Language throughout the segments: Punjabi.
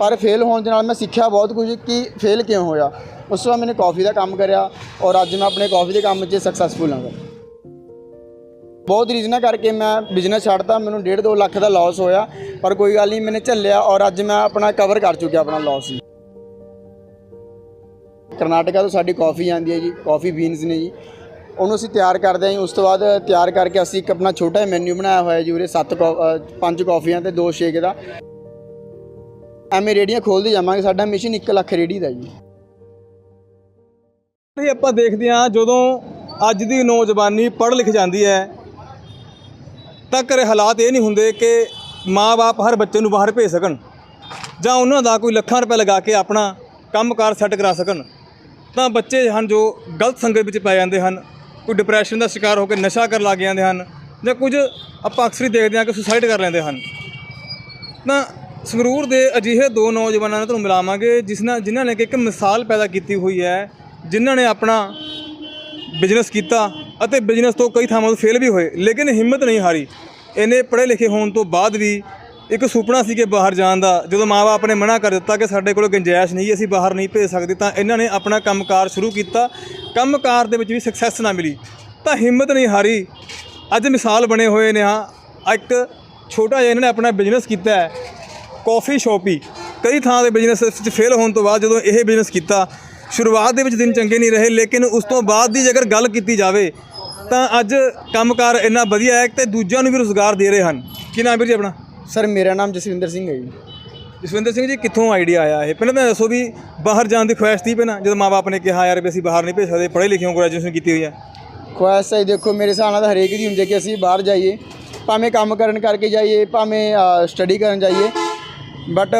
ਪਰ ਫੇਲ ਹੋਣ ਦੇ ਨਾਲ ਮੈਂ ਸਿੱਖਿਆ ਬਹੁਤ ਕੁਝ ਕਿ ਫੇਲ ਕਿਉਂ ਹੋਇਆ। ਉਸ ਤੋਂ ਬਾਅਦ ਮੈਨੇ ਕਾਫੀ ਦਾ ਕੰਮ ਕਰਿਆ ਔਰ ਅੱਜ ਮੈਂ ਆਪਣੇ ਕਾਫੀ ਦੇ ਕੰਮ 'ਚ ਸਕਸੈਸਫੁਲ ਹਾਂ। ਬਹੁਤ ਰੀਜ਼ਨਾਂ ਕਰਕੇ ਮੈਂ ਬਿਜ਼ਨਸ ਛੱਡਤਾ, ਮੈਨੂੰ 1.5 2 ਲੱਖ ਦਾ ਲਾਸ ਹੋਇਆ, ਪਰ ਕੋਈ ਗੱਲ ਨਹੀਂ, ਮੈਨੇ ਝੱਲਿਆ ਔਰ ਅੱਜ ਮੈਂ ਆਪਣਾ ਕਵਰ ਕਰ ਚੁੱਕਿਆ ਆਪਣਾ ਲਾਸ ਕਰਨਾਟਕਾ ਤੋਂ ਸਾਡੀ ਕਾਫੀ ਆਉਂਦੀ ਹੈ ਜੀ ਕਾਫੀ ਬੀਨਸ ਨੇ ਜੀ। ਉਹਨੂੰ ਅਸੀਂ ਤਿਆਰ ਕਰਦੇ ਹਾਂ ਜੀ, ਉਸ ਤੋਂ ਬਾਅਦ ਤਿਆਰ ਕਰਕੇ ਅਸੀਂ ਇੱਕ ਆਪਣਾ ਛੋਟਾ ਜਿਹਾ ਮੈਨੂ ਬਣਾਇਆ ਹੋਇਆ ਜੀ ਉਰੇ ਸੱਤ ਕੌ- ਪੰਜ ਕਾਫੀਆਂ ਤੇ ਦੋ ਸ਼ੇਕ ਦਾ। ਐਵੇਂ ਰੇੜੀਆਂ ਖੋਲਦੇ ਜਾਵਾਂਗੇ, ਸਾਡਾ ਮਿਸ਼ਨ 1 ਲੱਖ ਰੇੜੀ ਦਾ ਜੀ। ਇਹ ਆਪਾਂ ਦੇਖਦੇ ਹਾਂ ਜਦੋਂ ਅੱਜ ਦੀ ਨੌਜਵਾਨੀ ਪੜ੍ਹ ਲਿਖ ਜਾਂਦੀ ਹੈ, ਤਾਂ ਘਰੇ ਹਾਲਾਤ ਇਹ ਨਹੀਂ ਹੁੰਦੇ ਕਿ ਮਾਪੇ ਹਰ ਬੱਚੇ ਨੂੰ ਬਾਹਰ ਭੇਜ ਸਕਣ, ਜਾਂ ਉਹਨਾਂ ਦਾ ਕੋਈ ਲੱਖਾਂ ਰੁਪਏ ਲਗਾ ਕੇ ਆਪਣਾ ਕੰਮਕਾਰ ਸੈੱਟ ਕਰਾ ਸਕਣ। ਤਾਂ ਬੱਚੇ ਹਨ ਜੋ ਗਲਤ ਸੰਗਤ ਵਿੱਚ ਪੈ ਜਾਂਦੇ ਹਨ, ਕੋਈ ਡਿਪਰੈਸ਼ਨ ਦਾ ਸ਼ਿਕਾਰ ਹੋ ਕੇ ਨਸ਼ਾ ਕਰਨ ਲੱਗ ਜਾਂਦੇ ਹਨ, ਜਾਂ ਕੁਝ ਆਪਾਂ ਅਕਸਰ ਹੀ ਦੇਖਦੇ ਹਾਂ ਕਿ ਸੁਸਾਈਡ ਕਰ ਲੈਂਦੇ ਹਨ। ਤਾਂ ਸੰਗਰੂਰ ਦੇ ਅਜਿਹੇ ਦੋ ਨੌਜਵਾਨਾਂ ਨੂੰ ਤੁਹਾਨੂੰ ਮਿਲਾਵਾਂਗੇ, ਜਿਸ ਨਾਲ ਜਿਨ੍ਹਾਂ ਨੇ ਕਿ ਇੱਕ ਮਿਸਾਲ ਪੈਦਾ ਕੀਤੀ ਹੋਈ ਹੈ, ਜਿਨ੍ਹਾਂ ਨੇ ਆਪਣਾ ਬਿਜ਼ਨਸ ਕੀਤਾ ਅਤੇ ਬਿਜ਼ਨਸ ਤੋਂ ਕਈ ਥਾਵਾਂ ਤੋਂ ਫੇਲ ਵੀ ਹੋਏ, ਲੇਕਿਨ ਹਿੰਮਤ ਨਹੀਂ ਹਾਰੀ। ਇਹਨੇ ਪੜ੍ਹੇ ਲਿਖੇ ਹੋਣ ਤੋਂ ਬਾਅਦ ਵੀ ਇੱਕ ਸੁਪਨਾ ਸੀ ਕਿ ਬਾਹਰ ਜਾਣ ਦਾ, ਜਦੋਂ ਮਾਪੇ ਨੇ ਮਨਾ ਕਰ ਦਿੱਤਾ ਕਿ ਸਾਡੇ ਕੋਲ ਗੁੰਜਾਇਸ਼ ਨਹੀਂ, ਅਸੀਂ ਬਾਹਰ ਨਹੀਂ ਭੇਜ ਸਕਦੇ, ਤਾਂ ਇਹਨਾਂ ਨੇ ਆਪਣਾ ਕੰਮਕਾਰ ਸ਼ੁਰੂ ਕੀਤਾ। ਕੰਮਕਾਰ ਦੇ ਵਿੱਚ ਵੀ ਸਕਸੈਸ ਨਾ ਮਿਲੀ। ਤਾਂ ਹਿੰਮਤ ਨਹੀਂ ਹਾਰੀ। ਅੱਜ ਮਿਸਾਲ ਬਣੇ ਹੋਏ ਨੇ, ਹਾਂ। ਇੱਕ ਛੋਟਾ ਜਿਹਾ ਇਹਨਾਂ ਨੇ ਆਪਣਾ ਬਿਜ਼ਨਸ ਕੀਤਾ ਹੈ। ਕਾਫੀ ਸ਼ਾਪ ਹੀ। ਕਈ ਥਾਂ ਦੇ ਬਿਜ਼ਨਸ ਵਿੱਚ ਫੇਲ ਹੋਣ ਤੋਂ ਬਾਅਦ ਜਦੋਂ ਇਹ ਬਿਜ਼ਨਸ ਕੀਤਾ ਸ਼ੁਰੂਆਤ ਦੇ ਵਿੱਚ ਦਿਨ ਚੰਗੇ ਨਹੀਂ ਰਹੇ ਲੇਕਿਨ ਉਸ ਤੋਂ ਬਾਅਦ ਦੀ ਜੇਕਰ ਗੱਲ ਕੀਤੀ ਜਾਵੇ ਤਾਂ ਅੱਜ ਕੰਮਕਾਰ ਇੰਨਾ ਵਧੀਆ ਹੈ ਤੇ ਦੂਜਿਆਂ ਨੂੰ ਵੀ ਰੋਜ਼ਗਾਰ ਦੇ ਰਹੇ ਹਨ। ਕੀ ਨਾਮ ਵੀਰ ਜੀ ਆਪਣਾ? ਸਰ ਮੇਰਾ ਨਾਮ ਜਸਵਿੰਦਰ ਸਿੰਘ ਹੈ ਜੀ। ਜਸਵਿੰਦਰ ਸਿੰਘ ਜੀ ਕਿੱਥੋਂ ਆਈਡੀਆ ਆਇਆ ਇਹ? ਪਹਿਲਾਂ ਤਾਂ ਦੱਸੋ ਵੀ ਬਾਹਰ ਜਾਣ ਦੀ ਖੁਆਇਸ਼ ਸੀ ਪਹਿਲਾਂ ਜਦੋਂ ਮਾਪੇ ਨੇ ਕਿਹਾ ਯਾਰ ਵੀ ਅਸੀਂ ਬਾਹਰ ਨਹੀਂ ਭੇਜ ਸਕਦੇ ਪੜ੍ਹੇ ਲਿਖੇ ਹੋ ਗ੍ਰੈਜੂਏਸ਼ਨ ਕੀਤੀ ਹੋਈ ਹੈ ਖੁਆਇਸ਼ ਹੈ ਦੇਖੋ ਮੇਰੇ ਹਿਸਾਬ ਨਾਲ ਹਰੇਕ ਦੀ ਹੁੰਦੀ ਹੈ ਕਿ ਅਸੀਂ ਬਾਹਰ ਜਾਈਏ ਭਾਵੇਂ ਕੰਮ ਕਰਨ ਕਰਕੇ ਜਾਈਏ ਭਾਵੇਂ ਸਟੱਡੀ ਕਰਨ ਜਾਈਏ। ਬਟ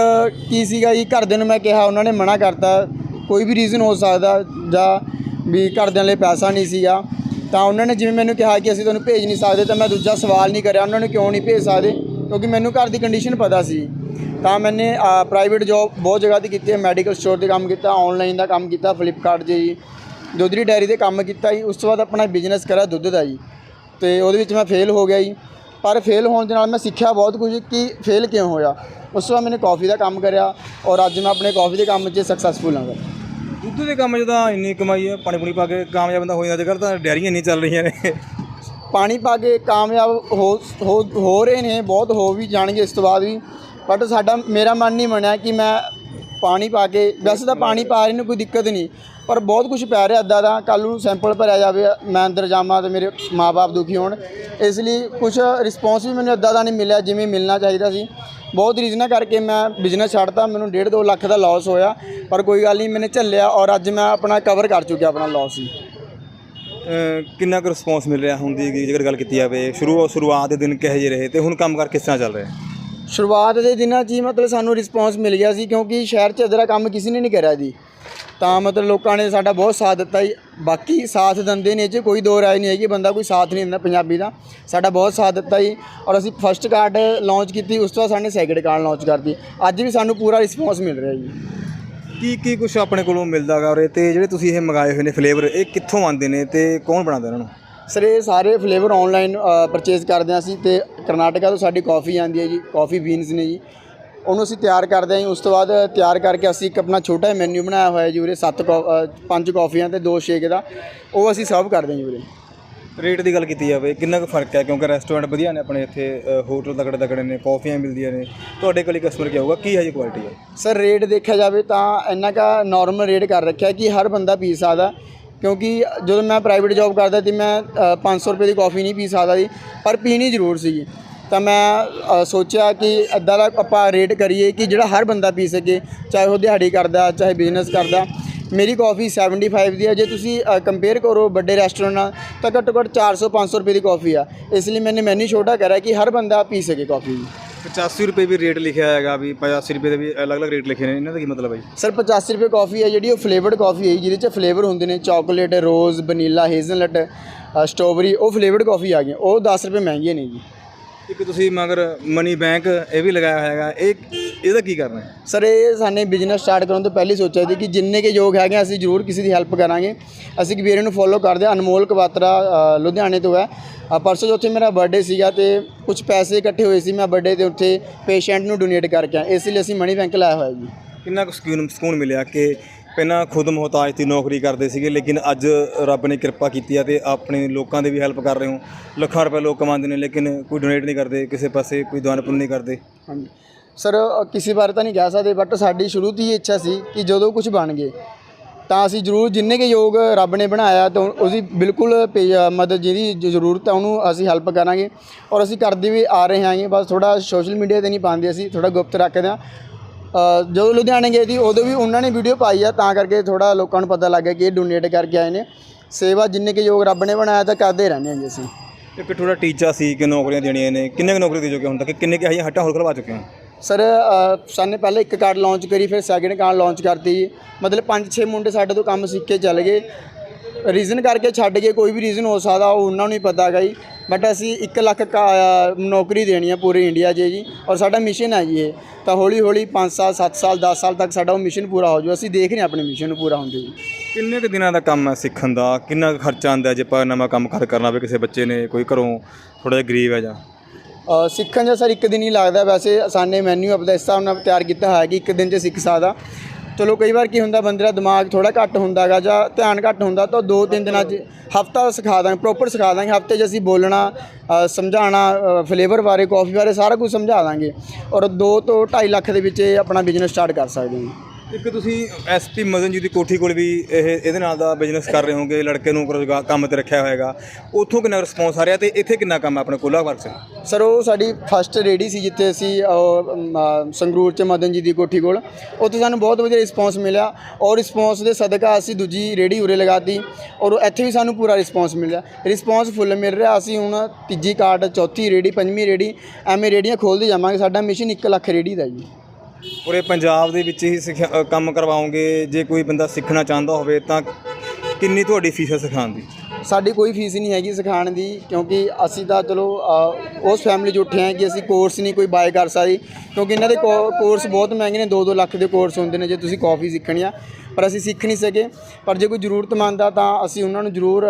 ਕੀ ਸੀਗਾ ਜੀ? ਘਰਦਿਆਂ ਨੂੰ ਮੈਂ ਕਿਹਾ, ਉਹਨਾਂ ਨੇ ਮਨਾ ਕਰਤਾ। ਕੋਈ ਵੀ ਰੀਜ਼ਨ ਹੋ ਸਕਦਾ ਜਾਂ ਵੀ ਘਰਦਿਆਂ ਲਈ ਪੈਸਾ ਨਹੀਂ ਸੀਗਾ। ਤਾਂ ਉਹਨਾਂ ਨੇ ਜਿਵੇਂ ਮੈਨੂੰ ਕਿਹਾ ਕਿ ਅਸੀਂ ਤੁਹਾਨੂੰ ਭੇਜ ਨਹੀਂ ਸਕਦੇ, ਤਾਂ ਮੈਂ ਦੂਜਾ ਸਵਾਲ ਨਹੀਂ ਕਰਿਆ। ਉਹਨਾਂ ਨੂੰ ਕਿਉਂ ਨਹੀਂ ਭੇਜ ਸਕਦੇ? ਕਿਉਂਕਿ ਮੈਨੂੰ ਘਰ ਦੀ ਕੰਡੀਸ਼ਨ ਪਤਾ ਸੀ। ਤਾਂ ਮੈਨੇ ਪ੍ਰਾਈਵੇਟ ਜੌਬ ਬਹੁਤ ਜਗ੍ਹਾ ਤੇ ਕੀਤੀ ਹੈ। ਮੈਡੀਕਲ ਸਟੋਰ ਤੇ ਕੰਮ ਕੀਤਾ ਆਨਲਾਈਨ ਦਾ ਕੰਮ ਕੀਤਾ ਫਲਿੱਪਕਾਰਟ 'ਤੇ ਜੀ। ਦੁੱਧ ਦੀ ਡੈਰੀ ਤੇ ਕੰਮ ਕੀਤਾ ਜੀ। ਉਸ ਤੋਂ ਬਾਅਦ ਆਪਣਾ ਬਿਜ਼ਨਸ ਕਰਾ ਦੁੱਧ ਦਾ ਜੀ। ਤੇ ਉਹਦੇ ਵਿੱਚ ਮੈਂ ਫੇਲ ਹੋ ਗਿਆ ਜੀ। ਪਰ ਫੇਲ ਹੋਣ ਦੇ ਨਾਲ ਮੈਂ ਸਿੱਖਿਆ ਬਹੁਤ ਕੁਝ ਕਿ ਫੇਲ ਕਿਉਂ ਹੋਇਆ। ਉਸ ਤੋਂ ਬਾਅਦ ਮੈंने ਕਾਫੀ ਦਾ ਕੰਮ ਕਰਿਆ ਔਰ ਅੱਜ ਮੈਂ ਆਪਣੇ ਕਾਫੀ ਦੇ ਕੰਮ 'ਚ ਸਕਸੈਸਫੁਲ ਹਾਂ। ਦੁੱਧ ਦੇ ਕੰਮ 'ਚ ਤਾਂ ਇੰਨੀ ਕਮਾਈ ਹੈ ਪਾਣੀ ਪੂਣੀ ਪਾ ਕੇ ਕਾਮਯਾਬ ਬੰਦਾ ਹੋ ਜਾਂਦਾ। ਅੱਜ ਤਾਂ ਡੈਰੀਆਂ ਨਹੀਂ ਚੱਲ ਰਹੀਆਂ ਨੇ। ਪਾਣੀ ਪਾ ਕੇ ਕਾਮਯਾਬ ਹੋ ਰਹੇ ਨੇ ਬਹੁਤ ਹੋ ਵੀ ਜਾਣਗੇ ਇਸ ਤੋਂ ਬਾਅਦ ਵੀ। ਬਟ ਸਾਡਾ ਮੇਰਾ ਮਨ ਨਹੀਂ ਮੰਨਿਆ ਕਿ ਮੈਂ ਪਾਣੀ ਪਾ ਕੇ, ਵੈਸੇ ਤਾਂ ਪਾਣੀ ਪਾ ਰਹੇ ਨੂੰ, ਕੋਈ ਦਿੱਕਤ ਨਹੀਂ। ਪਰ ਬਹੁਤ ਕੁਝ ਪੈ ਰਿਹਾ ਇੱਦਾਂ ਦਾ, ਕੱਲ੍ਹ ਨੂੰ ਸੈਂਪਲ ਭਰਿਆ ਜਾਵੇ, ਮੈਂ ਅੰਦਰ ਜਾਵਾਂ ਤੇ ਮੇਰੇ ਮਾਪੇ ਦੁਖੀ ਹੋਣ। ਇਸ ਲਈ ਕੁਝ ਰਿਸਪੌਂਸ ਵੀ ਮੈਨੂੰ ਇੱਦਾਂ ਦਾ ਨਹੀਂ ਮਿਲਿਆ ਜਿਵੇਂ ਮਿਲਣਾ ਚਾਹੀਦਾ ਸੀ। ਬਹੁਤ ਰੀਜ਼ਨਾਂ ਕਰਕੇ ਮੈਂ ਬਿਜ਼ਨਸ ਛੱਡਤਾ, ਮੈਨੂੰ 1.5 2 ਲੱਖ ਦਾ ਲਾਸ ਹੋਇਆ, ਪਰ ਕੋਈ ਗੱਲ ਨਹੀਂ, ਮੈਨੇ ਝੱਲਿਆ ਔਰ ਅੱਜ ਮੈਂ ਆਪਣਾ ਕਵਰ ਕਰ ਚੁੱਕਿਆ ਆਪਣਾ ਲਾਸ ਹੀ। ਕਿੰਨਾ ਕੁ ਰਿਸਪੌਂਸ ਮਿਲ ਰਿਹਾ ਹੁੰਦੀ ਹੈਗੀ ਜੇਕਰ ਗੱਲ ਕੀਤੀ ਜਾਵੇ, ਸ਼ੁਰੂ ਸ਼ੁਰੂਆਤ ਦੇ ਦਿਨ ਕਿਹੋ ਜਿਹੇ ਰਹੇ ਤੇ ਹੁਣ ਕੰਮ ਕੰਮਕਾਰ ਕਿਸ ਤਰ੍ਹਾਂ ਚੱਲ ਰਿਹਾ? ਸ਼ੁਰੂਆਤ ਦੇ ਦਿਨਾਂ 'ਚ ਹੀ ਮਤਲਬ ਸਾਨੂੰ ਰਿਸਪੌਂਸ ਮਿਲ ਗਿਆ ਸੀ ਕਿਉਂਕਿ ਸ਼ਹਿਰ 'ਚ ਇਦਾਂ ਕੰਮ ਕਿਸੇ ਨੇ ਨਹੀਂ ਕਰਿਆ ਜੀ। ਤਾਂ ਮਤਲਬ ਲੋਕਾਂ ਨੇ ਸਾਡਾ ਬਹੁਤ ਸਾਥ ਦਿੱਤਾ ਜੀ। ਬਾਕੀ ਸਾਥ ਦਿੰਦੇ ਨੇ ਇਹ ਕੋਈ ਦੋ ਰਾਏ ਨਹੀਂ ਹੈਗੀ, ਬੰਦਾ ਕੋਈ ਸਾਥ ਨਹੀਂ ਦਿੰਦਾ ਪੰਜਾਬੀ ਦਾ। ਸਾਡਾ ਬਹੁਤ ਸਾਥ ਦਿੱਤਾ ਜੀ ਔਰ ਅਸੀਂ ਫਸਟ ਕਾਰਡ ਲਾਂਚ ਕੀਤੀ, ਉਸ ਤੋਂ ਬਾਅਦ ਸਾਡੇ ਸੈਕਿੰਡ ਕਾਰਡ ਲਾਂਚ ਕਰਤੀ। ਅੱਜ ਵੀ ਸਾਨੂੰ ਪੂਰਾ ਰਿਸਪੌਂਸ ਮਿਲ ਰਿਹਾ ਜੀ। ਕੀ ਕੀ ਕੁਝ ਆਪਣੇ ਕੋਲੋਂ ਮਿਲਦਾ ਗਾ ਉਰੇ ਤੇ ਜਿਹੜੇ ਤੁਸੀਂ ਇਹ ਮੰਗਾਏ ਹੋਏ ਨੇ ਫਲੇਵਰ ਇਹ ਕਿੱਥੋਂ ਆਉਂਦੇ ਨੇ ਤੇ ਕੌਣ ਬਣਾਉਂਦਾ ਇਹਨਾਂ ਨੂੰ? ਸਰ ਇਹ ਸਾਰੇ ਫਲੇਵਰ ਆਨਲਾਈਨ ਪਰਚੇਜ਼ ਕਰਦੇ ਹਾਂ ਅਸੀਂ ਤੇ ਕਰਨਾਟਕਾ ਤੋਂ ਸਾਡੀ ਕਾਫੀ ਆਉਂਦੀ ਹੈ ਜੀ ਕਾਫੀ ਬੀਨਸ ਨੇ ਜੀ। ਉਹਨੂੰ ਅਸੀਂ ਤਿਆਰ ਕਰਦੇ ਹਾਂ ਜੀ ਉਸ ਤੋਂ ਬਾਅਦ ਤਿਆਰ ਕਰਕੇ ਅਸੀਂ ਇੱਕ ਆਪਣਾ ਛੋਟਾ ਜਿਹਾ ਮੈਨੂ ਬਣਾਇਆ ਹੋਇਆ ਜੀ ਉਰੇ ਸੱਤ ਕੌ- ਅ, ਪੰਜ ਕਾਫੀਆਂ ਤੇ ਦੋ ਸ਼ੇਕ ਦਾ। ਉਹ ਅਸੀਂ ਸਰਵ ਕਰਦੇ ਹਾਂ ਜੀ ਉਰੇ। ਰੇਟ ਦੀ ਗੱਲ ਕੀਤੀ ਜਾਵੇ ਕਿੰਨਾ ਕੁ ਫ਼ਰਕ ਹੈ? ਕਿਉਂਕਿ ਰੈਸਟੋਰੈਂਟ ਵਧੀਆ ਨੇ ਆਪਣੇ ਇੱਥੇ ਅ, ਹੋਟਲ ਤਕੜੇ ਤਕੜੇ ਨੇ ਕਾਫੀਆਂ ਮਿਲਦੀਆਂ ਨੇ। ਤੁਹਾਡੇ ਕੋਲ ਕਸਟਮਰ ਕੀ ਆਊਗਾ? ਕੀ ਹੈ ਜੀ ਕੁਆਲਿਟੀ ਹੈ? ਸਰ ਰੇਟ ਦੇਖਿਆ ਜਾਵੇ ਤਾਂ ਇੰਨਾ ਕਾ ਨਾਰਮਲ ਰੇਟ ਕਰ ਰੱਖਿਆ ਕਿ ਹਰ ਬੰਦਾ ਪੀ ਸਕਦਾ। ਕਿਉਂਕਿ ਜਦੋਂ ਮੈਂ ਪ੍ਰਾਈਵੇਟ ਜੌਬ ਕਰਦਾ ਸੀ ਮੈਂ ਅ, 500 ਰੁਪਏ ਦੀ ਕਾਫੀ ਨਹੀਂ ਪੀ ਸਕਦਾ ਸੀ ਪਰ ਪੀਣੀ ਜ਼ਰੂਰ ਸੀਗੀ ਤਾਂ ਮੈਂ ਸੋਚਿਆ ਕਿ ਇੱਦਾਂ ਦਾ ਆਪਾਂ ਰੇਟ ਕਰੀਏ ਕਿ ਜਿਹੜਾ ਹਰ ਬੰਦਾ ਪੀ ਸਕੇ ਚਾਹੇ ਉਹ ਦਿਹਾੜੀ ਕਰਦਾ ਚਾਹੇ ਬਿਜ਼ਨਸ ਕਰਦਾ। ਮੇਰੀ ਕਾਫੀ 75 ਦੀ ਹੈ ਜੇ ਤੁਸੀਂ ਕੰਪੇਅਰ ਕਰੋ ਵੱਡੇ ਰੈਸਟੋਰੈਂਟ ਨਾਲ ਤਾਂ ਘੱਟੋ ਘੱਟ 400 500 ਰੁਪਏ ਦੀ ਕਾਫੀ ਆ। ਇਸ ਲਈ ਮੈਨੇ ਮੈਨੂ ਛੋਟਾ ਕਰਿਆ ਕਿ ਹਰ ਬੰਦਾ ਪੀ ਸਕੇ ਕਾਫੀ 85 ਰੁਪਏ ਵੀ ਰੇਟ ਲਿਖਿਆ ਹੈਗਾ ਵੀ 85 ਰੁਪਏ ਦੇ ਵੀ ਅਲੱਗ-ਅਲੱਗ ਰੇਟ ਲਿਖੇ ਨੇ, ਇਹਨਾਂ ਦਾ ਕੀ ਮਤਲਬ ਹੈ ਜੀ? ਸਰ 85 ਰੁਪਏ ਕਾਫੀ ਹੈ ਜਿਹੜੀ, ਉਹ ਫਲੇਵਰਡ ਕਾਫੀ ਹੈ ਜੀ, ਜਿਹਦੇ ਚ ਫਲੇਵਰ ਹੁੰਦੇ ਨੇ chocolate rose vanilla hazelnut strawberry ਉਹ ਫਲੇਵਰਡ ਕਾਫੀ ਆ ਗਈਆਂ। ਉਹ 10 ਰੁਪਏ ਮਹਿੰਗੀਆਂ ਨੇ ਜੀ। ਇੱਕ ਤੁਸੀਂ ਮਗਰ ਮਨੀ ਬੈਂਕ ਇਹ ਵੀ ਲਗਾਇਆ ਹੋਇਆ ਹੈਗਾ। ਇਹ ਇਹਦਾ ਕੀ ਕਰਨਾ ਹੈ? ਸਰ ਇਹ ਸਾਨੇ ਬਿਜ਼ਨਸ ਸਟਾਰਟ ਕਰਨ ਤੋਂ ਪਹਿਲਾਂ ਸੋਚਿਆ ਸੀ ਕਿ ਜਿੰਨੇ ਕੇ ਯੋਗ ਹੈਗੇ ਅਸੀਂ ਜ਼ਰੂਰ ਕਿਸੇ ਦੀ ਹੈਲਪ ਕਰਾਂਗੇ। ਅਸੀਂ ਇੱਕ ਵੀਰੇ ਨੂੰ ਫੋਲੋ ਕਰਦੇ ਹਾਂ ਅਨਮੋਲ ਕਵਾਤਰਾ ਅ, ਲੁਧਿਆਣੇ ਤੋਂ ਹੈ। ਅ, ਪਰਸੋਂ ਜੋ ਉੱਥੇ ਮੇਰਾ ਬਰਥਡੇ ਸੀਗਾ ਤੇ ਕੁਝ ਪੈਸੇ ਇਕੱਠੇ ਹੋਏ ਸੀ ਮੈਂ ਬਰਥਡੇ ਤੇ ਉੱਥੇ ਪੇਸ਼ੈਂਟ ਨੂੰ ਡੋਨੇਟ ਕਰਕੇ ਆਇਆ। ਇਸ ਲਈ ਅਸੀਂ ਮਨੀ ਬੈਂਕ ਲਾਇਆ ਹੋਇਆ ਜੀ। ਕਿੰਨਾ ਕੁ ਸਕੂਨ ਸਕੂਨ ਮਿਲਿਆ ਕਿ ਪਹਿਲਾਂ ਖੁਦ ਮੁਹਤਾਜ ਦੀ ਨੌਕਰੀ ਕਰਦੇ ਸੀਗੇ, ਲੇਕਿਨ ਅੱਜ ਰੱਬ ਨੇ ਕਿਰਪਾ ਕੀਤੀ ਆ ਤੇ ਆਪਣੇ ਲੋਕਾਂ ਦੀ ਵੀ ਹੈਲਪ ਕਰ ਰਹੇ ਹੋ। ਲੱਖਾਂ ਰੁਪਏ ਲੋਕ ਕਮਾਉਂਦੇ ਨੇ, ਲੇਕਿਨ ਕੋਈ ਡੋਨੇਟ ਨਹੀਂ ਕਰਦੇ, ਕਿਸੇ ਪਾਸੇ ਕੋਈ ਦਾਨ ਪੁੰਨ ਨਹੀਂ ਕਰਦੇ। ਹਾਂਜੀ। ਸਰ ਕਿਸੇ ਬਾਰੇ ਤਾਂ ਨਹੀਂ ਕਹਿ ਸਕਦੇ ਬਟ ਸਾਡੀ ਸ਼ੁਰੂ ਤੋਂ ਹੀ ਇੱਛਾ ਸੀ ਕਿ ਜਦੋਂ ਕੁਝ ਬਣ ਗਏ, ਤਾਂ ਅਸੀਂ ਜ਼ਰੂਰ ਜਿੰਨੇ ਕੇ ਯੋਗ ਰੱਬ ਨੇ ਬਣਾਇਆ, ਤਾਂ ਉਹਦੀ ਬਿਲਕੁਲ ਪੇ- ਮਦਦ ਜਿਹਦੀ ਜ਼ਰੂਰਤ ਹੈ ਉਹਨੂੰ ਅਸੀਂ ਹੈਲਪ ਕਰਾਂਗੇ। ਔਰ ਅਸੀਂ ਕਰਦੇ ਵੀ ਆ ਰਹੇ ਹਾਂਗੇ ਬਸ ਥੋੜਾ ਸੋਸ਼ਲ ਮੀਡੀਆ ਤੇ ਨਹੀਂ ਪਾਉਂਦੇ ਅਸੀਂ ਥੋੜਾ ਗੁਪਤ ਰੱਖਦੇ ਹਾਂ। ਜਦੋਂ ਲੁਧਿਆਣੇ ਗਏ ਸੀ ਉਦੋਂ ਵੀ ਉਹਨਾਂ ਨੇ ਵੀਡੀਓ ਪਾਈ ਆ ਤਾਂ ਕਰਕੇ ਥੋੜਾ ਲੋਕਾਂ ਨੂੰ ਪਤਾ ਲੱਗ ਗਿਆ ਕਿ ਇਹ ਡੋਨੇਟ ਕਰਕੇ ਆਏ ਨੇ। ਸੇਵਾ ਜਿੰਨੇ ਕੇ ਯੋਗ ਰੱਬ ਨੇ ਬਣਾਇਆ ਤਾਂ ਕਰਦੇ ਰਹਿੰਦੇ ਹਾਂ ਜੀ ਅਸੀਂ। ਇੱਕ ਥੋੜਾ ਟੀਚਾ ਸੀ ਕਿ ਨੌਕਰੀਆਂ ਦੇਣੀਆਂ ਨੇ? ਕਿੰਨੇ ਕੁ ਨੌਕਰੀ ਦੇ ਚੁੱਕੇ ਹੁਣ ਤੱਕ? ਕਿੰਨੇ ਕਿ ਹਜੇ ਹੱਟਾਂ ਹੋਰ ਖਲਵਾ ਚੁੱਕੇ ਹੋ? ਸਰ ਸਾਨੇ ਪਹਿਲਾਂ ਇੱਕ ਕਾਰਡ ਲਾਂਚ ਕਰੀ ਫਿਰ ਸੈਕਿੰਡ ਕਾਰਡ ਲਾਂਚ ਕਰਤੀ। ਮਤਲਬ 5-6 ਮੁੰਡੇ ਸਾਡੇ ਤੋਂ ਕੰਮ ਸਿੱਖ ਕੇ ਚੱਲ ਗਏ। ਰੀਜ਼ਨ ਕਰਕੇ ਛੱਡ ਗਏ ਕੋਈ ਵੀ ਰੀਜ਼ਨ ਹੋ ਸਕਦਾ ਉਹ ਉਹਨਾਂ ਨੂੰ ਹੀ ਪਤਾ ਹੈਗਾ ਜੀ। ਬਟ ਅਸੀਂ 1 ਲੱਖ ਕਾ- ਨੌਕਰੀ ਦੇਣੀ ਹੈ ਪੂਰੇ ਇੰਡੀਆ 'ਚ ਜੀ ਔਰ ਸਾਡਾ ਮਿਸ਼ਨ ਹੈ ਜੀ ਇਹ। ਤਾਂ ਹੌਲੀ ਹੌਲੀ 5 ਸਾਲ 7 ਸਾਲ 10 ਸਾਲ ਤੱਕ ਸਾਡਾ ਉਹ ਮਿਸ਼ਨ ਪੂਰਾ ਹੋ ਜਾਊ। ਅਸੀਂ ਦੇਖ ਰਹੇ ਹਾਂ ਆਪਣੇ ਮਿਸ਼ਨ ਨੂੰ ਪੂਰਾ ਹੁੰਦੇ ਜੀ। ਕਿੰਨੇ ਕੁ ਦਿਨਾਂ ਦਾ ਕੰਮ ਹੈ ਸਿੱਖਣ ਦਾ? ਕਿੰਨਾ ਕੁ ਖਰਚਾ ਆਉਂਦਾ ਜੇ ਆਪਾਂ ਨਵਾਂ ਕੰਮ ਕਰ ਕਰਨਾ ਹੋਵੇ ਕਿਸੇ ਬੱਚੇ ਨੇ ਕੋਈ ਘਰੋਂ ਥੋੜਾ ਜਿਹਾ ਗਰੀਬ ਹੈ ਜਾਂ? ਅ, ਸਿੱਖਣ ਦਾ ਸਰ ਇੱਕ ਦਿਨ ਹੀ ਲੱਗਦਾ ਵੈਸੇ ਸਾਨੇ ਮੈਨੂ ਆਪਦਾ ਇਸ ਹਿਸਾਬ ਨਾਲ ਤਿਆਰ ਕੀਤਾ ਹੋਇਆ ਕਿ ਇੱਕ ਦਿਨ 'ਚ ਸਿੱਖ ਸਕਦਾ। ਚਲੋ ਕਈ ਵਾਰ ਕੀ ਹੁੰਦਾ ਬੰਦੇ ਦਾ ਦਿਮਾਗ ਥੋੜਾ ਘੱਟ ਹੁੰਦਾਗਾ ਜਾਂ ਧਿਆਨ ਘੱਟ ਹੁੰਦਾ ਤਾਂ ਦੋ ਤਿੰਨ ਦਿਨਾਂ 'ਚ ਹਫਤਾ ਸਿਖਾ ਦਾਂਗੇ ਪ੍ਰੋਪਰ ਸਿਖਾ ਦਾਂਗੇ। ਹਫ਼ਤੇ 'ਚ ਅਸੀਂ ਬੋਲਣਾ ਅ, ਸਮਝਾਉਣਾ ਫਲੇਵਰ ਬਾਰੇ ਕਾਫੀ ਬਾਰੇ ਸਾਰਾ ਕੁਝ ਸਮਝਾ ਦਾਂਗੇ। ਔਰ 2 ਤੋਂ 2.5 ਲੱਖ ਦੇ ਵਿੱਚ ਇਹ ਆਪਣਾ ਬਿਜ਼ਨਸ ਸਟਾਰਟ ਕਰ ਸਕਦੇ ਹਾਂ। ਇੱਕ ਤੁਸੀਂ ਐਸਪੀ ਮਦਨ ਜੀ ਦੀ ਕੋਠੀ ਕੋਲ ਵੀ ਇਹ, ਇਹਦੇ ਨਾਲ ਦਾ ਬਿਜ਼ਨਸ ਕਰ ਰਹੇ ਹੋਗੇ ਲੜਕੇ ਨੂੰ ਰੁਜ਼ਗਾਰ ਕੰਮ ਤੇ ਰੱਖਿਆ ਹੋਏਗਾ। ਉੱਥੋਂ ਕਿੰਨਾ ਰਿਸਪੌਂਸ ਆ ਰਿਹਾ ਤੇ ਇੱਥੇ ਕਿੰਨਾ ਕੰਮ ਆਪਣੇ ਕੋਲਾ ਵਰਕ ਸਰ, ਉਹ ਸਾਡੀ ਫਸਟ ਰੇਡੀ ਸੀ ਜਿੱਥੇ ਅਸੀਂ ਸੰਗਰੂਰ ਚ ਮਦਨ ਜੀ ਦੀ ਕੋਠੀ ਕੋਲ। ਉੱਥੇ ਸਾਨੂੰ ਬਹੁਤ ਵਧੀਆ ਰਿਸਪੌਂਸ ਮਿਲਿਆ ਔਰ ਰਿਸਪੌਂਸ ਦੇ ਸਦਕਾ ਅਸੀਂ ਦੂਜੀ ਰੇਡੀ ਉਰੇ ਲਗਾਤੀ ਔਰ ਇੱਥੇ ਵੀ ਸਾਨੂੰ ਪੂਰਾ ਰਿਸਪੌਂਸ ਮਿਲਿਆ। ਰਿਸਪੌਂਸ ਫੁੱਲ ਮਿਲ ਰਿਹਾ, ਅਸੀਂ ਹੁਣ ਤੀਜੀ ਕਾਰਡ ਚੌਥੀ ਰੇਡੀ ਪੰਜਵੀਂ ਰੇਡੀ ਐਵੇਂ ਰੇਡੀਆਂ ਖੋਲਦੇ ਜਾਵਾਂਗੇ, ਸਾਡਾ ਮਿਸ਼ਨ 1 ਲੱਖ ਰੇਡੀ ਦਾ ਜੀ। ਪੂਰੇ ਪੰਜਾਬ ਦੇ ਵਿੱਚ ਹੀ ਸਿੱਖਿਆ ਅ, ਕੰਮ ਕਰਵਾਓਗੇ ਜੇ ਕੋਈ ਬੰਦਾ ਸਿੱਖਣਾ ਚਾਹੁੰਦਾ ਹੋਵੇ ਤਾਂ ਕਿੰਨੀ ਤੁਹਾਡੀ ਫੀਸ ਹੈ ਸਿਖਾਉਣ ਦੀ? ਸਾਡੀ ਕੋਈ ਫੀਸ ਨਹੀਂ ਹੈਗੀ ਸਿਖਾਉਣ ਦੀ, ਕਿਉਂਕਿ ਅਸੀਂ ਤਾਂ ਚਲੋ ਉਸ ਫੈਮਿਲੀ 'ਚ ਉੱਠੇ ਹਾਂ ਕਿ ਅਸੀਂ ਕੋਰਸ ਨਹੀਂ ਕੋਈ ਬਾਏ ਕਰ ਸਕਦੇ ਕਿਉਂਕਿ ਇਹਨਾਂ ਦੇ ਕੋ- ਕੋਰਸ ਬਹੁਤ ਮਹਿੰਗੇ ਨੇ 2-2 ਲੱਖ ਦੇ ਕੋਰਸ ਹੁੰਦੇ ਨੇ ਜੇ ਤੁਸੀਂ ਕਾਫੀ ਸਿੱਖਣੀ ਆ, ਪਰ ਅਸੀਂ ਸਿੱਖ ਨਹੀਂ ਸਕੇ। ਪਰ ਜੇ ਕੋਈ ਜ਼ਰੂਰਤਮੰਦ ਆ ਤਾਂ ਅਸੀਂ ਉਹਨਾਂ ਨੂੰ ਜ਼ਰੂਰ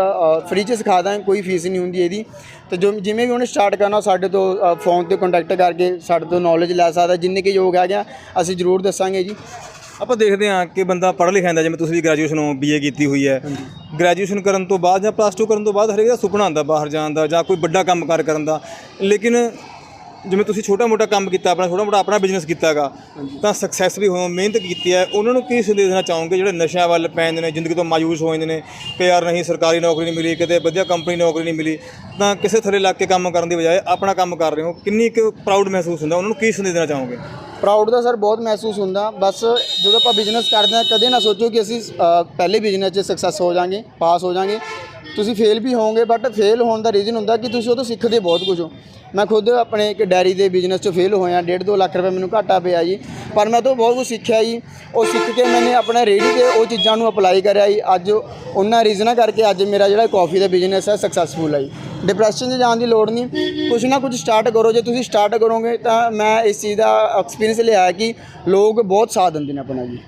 ਫ੍ਰੀ 'ਚ ਸਿਖਾ ਦਾਂਗੇ, ਕੋਈ ਫੀਸ ਨਹੀਂ ਹੁੰਦੀ ਇਹਦੀ। ਤੇ ਜੋ, ਜਿਵੇਂ ਵੀ ਉਹਨੇ ਸਟਾਰਟ ਕਰਨਾ ਸਾਡੇ ਤੋਂ ਫੋਨ ਤੇ ਕੰਟੈਕਟ ਕਰਕੇ ਸਾਡੇ ਤੋਂ ਨੌਲੇਜ ਲੈ ਸਕਦਾ, ਜਿੰਨੇ ਕਿ ਯੋਗ ਹੈਗੇ ਆ, ਅਸੀਂ ਜ਼ਰੂਰ ਦੱਸਾਂਗੇ ਜੀ। ਆਪਾਂ ਦੇਖਦੇ ਹਾਂ ਕਿ ਬੰਦਾ ਪੜ੍ਹ ਲਿਖਿਆ ਹੁੰਦਾ ਜਿਵੇਂ ਤੁਸੀਂ ਵੀ ਗ੍ਰੈਜੂਏਸ਼ਨ ਹੋ ਬੀਏ ਕੀਤੀ ਹੋਈ ਹੈ। ਗ੍ਰੈਜੂਏਸ਼ਨ ਕਰਨ ਤੋਂ ਬਾਅਦ ਜਾਂ ਪਲੱਸ 2 ਕਰਨ ਤੋਂ ਬਾਅਦ ਹਰੇਕ ਦਾ ਸੁਪਨਾ ਹੁੰਦਾ ਬਾਹਰ ਜਾਣ ਦਾ ਜਾਂ ਕੋਈ ਵੱਡਾ ਕੰਮ ਕਾਰ ਕਰਨ ਦਾ। ਲੇਕਿਨ ਜਿਵੇਂ ਤੁਸੀਂ ਛੋਟਾ ਮੋਟਾ ਕੰਮ ਕੀਤਾ ਆਪਣਾ ਛੋਟਾ ਮੋਟਾ ਆਪਣਾ ਬਿਜ਼ਨਸ ਕੀਤਾਗਾ ਤਾਂ ਸਕਸੈਸ ਵੀ ਹੋਏ ਮਿਹਨਤ ਕੀਤੀ ਹੈ ਉਹਨਾਂ ਨੂੰ ਕੀ ਸੰਦੇਸ਼ ਦੇਣਾ ਚਾਹੋਗੇ? ਜਿਹੜੇ ਨਸ਼ਿਆਂ ਵੱਲ ਪੈਂਦੇ ਨੇ ਜ਼ਿੰਦਗੀ ਤੋਂ ਮਾਯੂਸ ਹੋ ਜਾਂਦੇ ਨੇ ਕਿ ਯਾਰ ਨਹੀਂ ਸਰਕਾਰੀ ਨੌਕਰੀ ਨਹੀਂ ਮਿਲੀ ਕਿਤੇ ਵਧੀਆ ਕੰਪਨੀ ਨੌਕਰੀ ਨਹੀਂ ਮਿਲੀ ਤਾਂ ਕਿਸੇ ਥੱਲੇ ਲੱਗ ਕੇ ਕੰਮ ਕਰਨ ਦੀ ਬਜਾਏ ਆਪਣਾ ਕੰਮ ਕਰ ਰਹੇ ਹੋ ਕਿੰਨੀ ਕੁ ਪ੍ਰਾਊਡ ਮਹਿਸੂਸ ਹੁੰਦਾ? ਉਹਨਾਂ ਨੂੰ ਕੀ ਸੰਦੇਸ਼ ਦੇਣਾ ਚਾਹੋਗੇ? ਪ੍ਰਾਊਡ ਦਾ ਸਰ ਬਹੁਤ ਮਹਿਸੂਸ ਹੁੰਦਾ ਬਸ ਜਦੋਂ ਆਪਾਂ ਬਿਜ਼ਨਸ ਕਰਦੇ ਹਾਂ ਕਦੇ ਨਾ ਸੋਚੋ ਕਿ ਅਸੀਂ ਪਹਿਲੇ ਬਿਜ਼ਨਸ 'ਚ ਸਕਸੈਸ ਹੋ ਜਾਾਂਗੇ ਪਾਸ ਹੋ ਜਾਾਂਗੇ। ਤੁਸੀਂ ਫੇਲ ਵੀ ਹੋਵੋਗੇ ਬਟ ਫੇਲ ਹੋਣ ਦਾ ਰੀਜ਼ਨ ਹੁੰਦਾ ਕਿ ਤੁਸੀਂ ਉਹ ਤੋਂ ਸਿੱਖਦੇ ਬਹੁਤ ਕੁਝ ਹੋ। ਮੈਂ ਖੁਦ ਆਪਣੇ ਇੱਕ ਡੈਰੀ ਦੇ ਬਿਜ਼ਨਸ 'ਚ ਫੇਲ ਹੋਇਆ, ਡੇਢ ਦੋ ਲੱਖ ਰੁਪਏ ਮੈਨੂੰ ਘਾਟਾ ਪਿਆ ਜੀ। ਪਰ ਮੈਂ ਤੋਂ ਬਹੁਤ ਕੁਝ ਸਿੱਖਿਆ ਜੀ। ਉਹ ਸਿੱਖ ਕੇ ਮੈਨੇ ਆਪਣੇ ਰੇੜੀ ਤੇ ਉਹ ਚੀਜ਼ਾਂ ਨੂੰ ਅਪਲਾਈ ਕਰਿਆ ਜੀ। ਅੱਜ ਉਹਨਾਂ ਰੀਜ਼ਨਾਂ ਕਰਕੇ ਅੱਜ ਮੇਰਾ ਜਿਹੜਾ ਕਾਫੀ ਦਾ ਬਿਜ਼ਨਸ ਹੈ ਸਕਸੈਸਫੁਲ ਹੈ ਜੀ। ਡਿਪਰੈਸ਼ਨ 'ਚ ਜਾਣ ਦੀ ਲੋੜ ਨਹੀਂ। ਕੁਝ ਨਾ ਕੁਝ ਸਟਾਰਟ ਕਰੋ। ਜੇ ਤੁਸੀਂ ਸਟਾਰਟ ਕਰੋਗੇ ਤਾਂ ਮੈਂ ਇਸ ਚੀਜ਼ ਦਾ ਐਕਸਪੀਰੀਅੰਸ ਲਿਆ ਕਿ ਲੋਕ ਬਹੁਤ ਸਾਥ ਦਿੰਦੇ ਨੇ ਆਪਣਾ ਜੀ।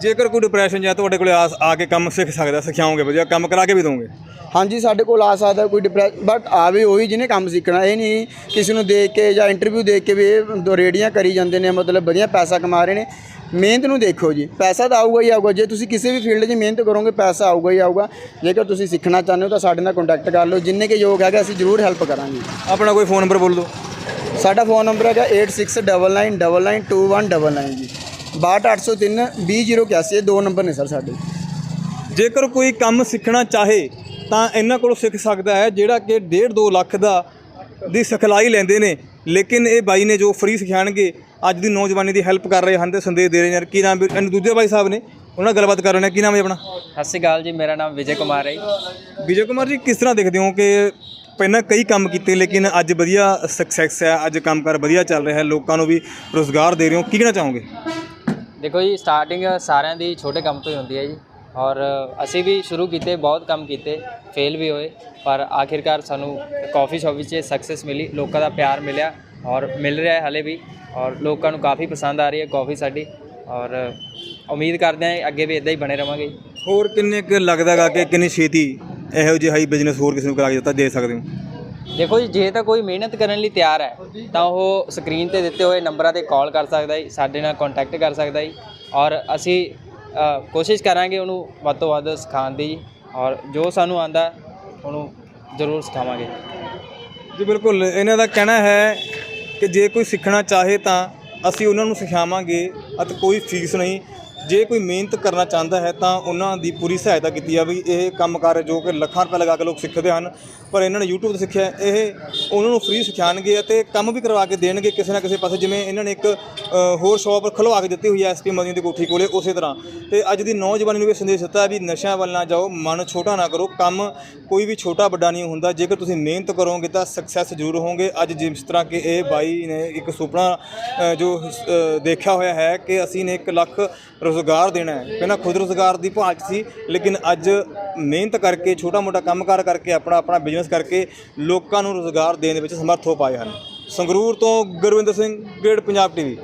ਜੇਕਰ ਕੋਈ ਡਿਪਰੈਸ਼ਨ ਜਾਂ ਤੁਹਾਡੇ ਕੋਲੇ ਆ ਆ ਕੇ ਕੰਮ ਸਿੱਖ ਸਕਦਾ ਸਿਖਾਓਗੇ ਵਧੀਆ ਕੰਮ ਕਰਾ ਕੇ ਵੀ ਦੋਗੇ? ਹਾਂਜੀ ਸਾਡੇ ਕੋਲ ਆ ਸਕਦਾ ਕੋਈ ਡਿਪਰੈਸ ਬਟ ਆਵੇ ਉਹੀ ਜਿਹਨੇ ਕੰਮ ਸਿੱਖਣਾ ਇਹ ਨਹੀਂ ਕਿਸੇ ਨੂੰ ਦੇਖ ਕੇ ਜਾਂ ਇੰਟਰਵਿਊ ਦੇਖ ਕੇ ਵੀ ਇਹ ਰੇੜੀਆਂ ਕਰੀ ਜਾਂਦੇ ਨੇ ਮਤਲਬ ਵਧੀਆ ਪੈਸਾ ਕਮਾ ਰਹੇ ਨੇ। ਮਿਹਨਤ ਨੂੰ ਦੇਖੋ ਜੀ ਪੈਸਾ ਤਾਂ ਆਊਗਾ ਹੀ ਆਊਗਾ ਜੇ ਤੁਸੀਂ ਕਿਸੇ ਵੀ ਫੀਲਡ 'ਚ ਮਿਹਨਤ ਕਰੋਗੇ ਪੈਸਾ ਆਊਗਾ ਹੀ ਆਊਗਾ। ਜੇਕਰ ਤੁਸੀਂ ਸਿੱਖਣਾ ਚਾਹੁੰਦੇ ਹੋ ਤਾਂ ਸਾਡੇ ਨਾਲ ਕੰਟੈਕਟ ਕਰ ਲਓ ਜਿੰਨੇ ਕੇ ਯੋਗ ਹੈਗਾ ਅਸੀਂ ਜ਼ਰੂਰ ਹੈਲਪ ਕਰਾਂਗੇ। ਆਪਣਾ ਕੋਈ ਫੋਨ ਨੰਬਰ ਬੋਲ ਦਿਓ। ਸਾਡਾ ਫੋਨ ਨੰਬਰ ਹੈਗਾ 8699992199 ਜੀ। 62803 20081 ਇਹ ਦੋ ਨੰਬਰ ਨੇ ਸਰ ਸਾਡੇ। ਜੇਕਰ ਕੋਈ ਕੰਮ ਸਿੱਖਣਾ ਚਾਹੇ ਤਾਂ ਇਹਨਾਂ ਕੋਲੋਂ ਸਿੱਖ ਸਕਦਾ ਹੈ ਜਿਹੜਾ ਕਿ 1.5 2 ਲੱਖ ਦਾ ਦੀ ਸਿਖਲਾਈ ਲੈਂਦੇ ਨੇ। ਲੇਕਿਨ ਇਹ ਬਾਈ ਨੇ ਜੋ ਫ੍ਰੀ ਸਿਖਾਣਗੇ ਅੱਜ ਦੀ ਨੌਜਵਾਨੀ ਦੀ ਹੈਲਪ ਕਰ ਰਹੇ ਹਨ ਤੇ ਸੰਦੇਸ਼ ਦੇ ਰਹੇ ਨੇ ਕੀ ਨਾਮ ਵੀ- ਇਹਨੂੰ ਦੂਜੇ ਬਾਈ ਸਾਹਿਬ ਨੇ ਉਹਨਾਂ ਨਾਲ ਗੱਲਬਾਤ ਕਰ ਰਹੇ ਨੇ। ਕੀ ਨਾਮ ਹੈ ਆਪਣਾ? ਸਤਿ ਸ਼੍ਰੀ ਅਕਾਲ ਜੀ ਮੇਰਾ ਨਾਮ ਵਿਜੇ ਕੁਮਾਰ ਹੈ ਜੀ। ਵਿਜੇ ਕੁਮਾਰ ਜੀ ਕਿਸ ਤਰ੍ਹਾਂ ਦੇਖਦੇ ਹੋ ਕਿ ਪਹਿਲਾਂ ਕਈ ਕੰਮ ਕੀਤੇ ਲੇਕਿਨ ਅੱਜ ਵਧੀਆ ਸਕਸੈਸ ਹੈ ਅੱਜ ਕੰਮਕਾਰ ਵਧੀਆ ਚੱਲ ਰਿਹਾ ਹੈ ਲੋਕਾਂ ਨੂੰ ਵੀ ਰੋਜ਼ਗਾਰ ਦੇ ਰਹੇ ਹੋ। ਕੀ ਕਹਿਣਾ ਚਾਹੋਗੇ? ਦੇਖੋ ਜੀ ਸਟਾਰਟਿੰਗ ਸਾਰਿਆਂ ਦੀ ਛੋਟੇ ਕੰਮ ਤੋਂ ਹੀ ਹੁੰਦੀ ਹੈ ਜੀ। ਔਰ ਅਸੀਂ ਵੀ ਸ਼ੁਰੂ ਕੀਤੇ, ਬਹੁਤ ਕੰਮ ਕੀਤੇ ਫੇਲ ਵੀ ਹੋਏ। ਪਰ ਆਖਿਰਕਾਰ ਸਾਨੂੰ ਕਾਫੀ ਸ਼ਾਪ ਵਿੱਚ ਸਕਸੈਸ ਮਿਲੀ, ਲੋਕਾਂ ਦਾ ਪਿਆਰ ਮਿਲਿਆ ਔਰ ਮਿਲ ਰਿਹਾ ਹੈ ਹਲੇ ਵੀ। ਔਰ ਲੋਕਾਂ ਨੂੰ ਕਾਫੀ ਪਸੰਦ ਆ ਰਹੀ ਹੈ ਕਾਫੀ ਸਾਡੀ। ਔਰ ਉਮੀਦ ਕਰਦੇ ਹਾਂ ਅੱਗੇ ਵੀ ਇਦਾਂ ਹੀ ਬਣੇ ਰਵਾਂਗੇ ਹੋਰ ਕਿੰਨੇ ਕੁ ਲੱਗਦਾਗਾ ਕਿ ਕਿੰਨੀ ਛੇਤੀ ਇਹੋ ਜਿਹਾ ਹੀ ਬਿਜ਼ਨਸ ਹੋਰ ਕਿਸੇ ਨੂੰ ਕਰਾ ਕੇ ਦਿੱਤਾ, ਦੇ ਸਕਦੇ ਹੋ? ਦੇਖੋ ਜੀ, ਜੇ ਤਾਂ ਕੋਈ ਮਿਹਨਤ ਕਰਨ ਲਈ ਤਿਆਰ ਹੈ, ਤਾਂ ਉਹ ਸਕਰੀਨ ਤੇ ਦਿੱਤੇ ਹੋਏ ਨੰਬਰਾਂ ਤੇ ਕਾਲ ਕਰ ਸਕਦਾ ਹੈ ਸਾਡੇ ਨਾਲ ਕੰਟੈਕਟ ਕਰ ਸਕਦਾ ਹੈ ਔਰ ਅਸੀਂ ਕੋਸ਼ਿਸ਼ ਕਰਾਂਗੇ ਉਹਨੂੰ ਵੱਧ ਤੋਂ ਵੱਧ ਸਿਖਾਉਣ ਦੀ ਔਰ ਜੋ ਸਾਨੂੰ ਆਂਦਾ ਉਹਨੂੰ ਜ਼ਰੂਰ ਸਿਖਾਵਾਂਗੇ। ਜੀ, ਬਿਲਕੁਲ। ਇਹਨਾਂ ਦਾ ਕਹਿਣਾ ਹੈ ਕਿ ਜੇ ਕੋਈ ਸਿੱਖਣਾ ਚਾਹੇ ਤਾਂ ਅਸੀਂ ਉਹਨਾਂ ਨੂੰ ਸਿਖਾਵਾਂਗੇ, ਅਤੇ ਕੋਈ ਫੀਸ ਨਹੀਂ। ਜੇ ਕੋਈ ਮਿਹਨਤ ਕਰਨਾ ਚਾਹੁੰਦਾ ਹੈ ਤਾਂ ਉਹਨਾਂ ਦੀ ਪੂਰੀ ਸਹਾਇਤਾ ਕੀਤੀ ਜਾਵੇ। ਇਹ ਕੰਮਕਾਰ ਜੋ ਕਿ ਲੱਖਾਂ ਰੁਪਏ ਲਗਾ ਕੇ ਲੋਕ ਸਿੱਖਦੇ ਹਨ, ਪਰ ਇਹਨਾਂ ਨੇ YouTube 'ਤੇ ਸਿੱਖਿਆ। ਇਹ ਉਹਨਾਂ ਨੂੰ ਫ੍ਰੀ ਸਿਖਾਉਣਗੇ ਅਤੇ ਕੰਮ ਵੀ ਕਰਵਾ ਕੇ ਦੇਣਗੇ ਕਿਸੇ ਨਾ ਕਿਸੇ ਪਾਸੇ। ਜਿਵੇਂ ਇਹਨਾਂ ਨੇ ਇੱਕ ਹੋਰ ਸ਼ਾਪ ਖੁਲਵਾ ਕੇ ਦਿੱਤੀ ਹੋਈ ਹੈ ਐਸਪੀ ਮਦੀਨ ਦੀ ਕੋਠੀ ਕੋਲੇ, ਉਸੇ ਤਰ੍ਹਾਂ। ਤੇ ਅੱਜ ਦੀ ਨੌਜਵਾਨੀ ਨੂੰ ਇਹ ਸੰਦੇਸ਼ ਦਿੱਤਾ ਵੀ ਨਸ਼ਿਆਂ ਵੱਲ ਨਾ ਜਾਓ, ਮਨ ਛੋਟਾ ਨਾ ਕਰੋ। ਕੰਮ ਕੋਈ ਵੀ ਛੋਟਾ ਵੱਡਾ ਨਹੀਂ ਹੁੰਦਾ। ਜੇਕਰ ਤੁਸੀਂ ਮਿਹਨਤ ਕਰੋਗੇ ਤਾਂ ਸਕਸੈਸ ਜ਼ਰੂਰ ਹੋਵੋਗੇ। ਅੱਜ ਜਿਸ ਤਰ੍ਹਾਂ ਕਿ ਇਹ ਬਾਈ ਨੇ ਇੱਕ ਸੁਪਨਾ ਜੋ ਦੇਖਿਆ ਹੋਇਆ ਹੈ ਕਿ ਅਸੀਂ ਨੇ 1 ਲੱਖ ਰੋਜ਼ ਰੋਜ਼ਗਾਰ ਦੇਣਾ ਹੈ। ਪਹਿਲਾਂ ਖੁਦ ਰੋਜ਼ਗਾਰ ਦੀ ਭਾਲ 'ਚ ਸੀ, ਲੇਕਿਨ ਅੱਜ ਮਿਹਨਤ ਕਰਕੇ ਛੋਟਾ ਮੋਟਾ ਕੰਮਕਾਰ ਕਰਕੇ, ਆਪਣਾ ਆਪਣਾ ਬਿਜ਼ਨਸ ਕਰਕੇ ਲੋਕਾਂ ਨੂੰ ਰੋਜ਼ਗਾਰ ਦੇਣ ਦੇ ਵਿੱਚ ਸਮਰੱਥ ਹੋ ਪਾਏ ਹਨ। ਸੰਗਰੂਰ ਤੋਂ ਗੁਰਵਿੰਦਰ ਸਿੰਘ ਗ੍ਰੇਡ ਪੰਜਾਬ ਟੀਵੀ।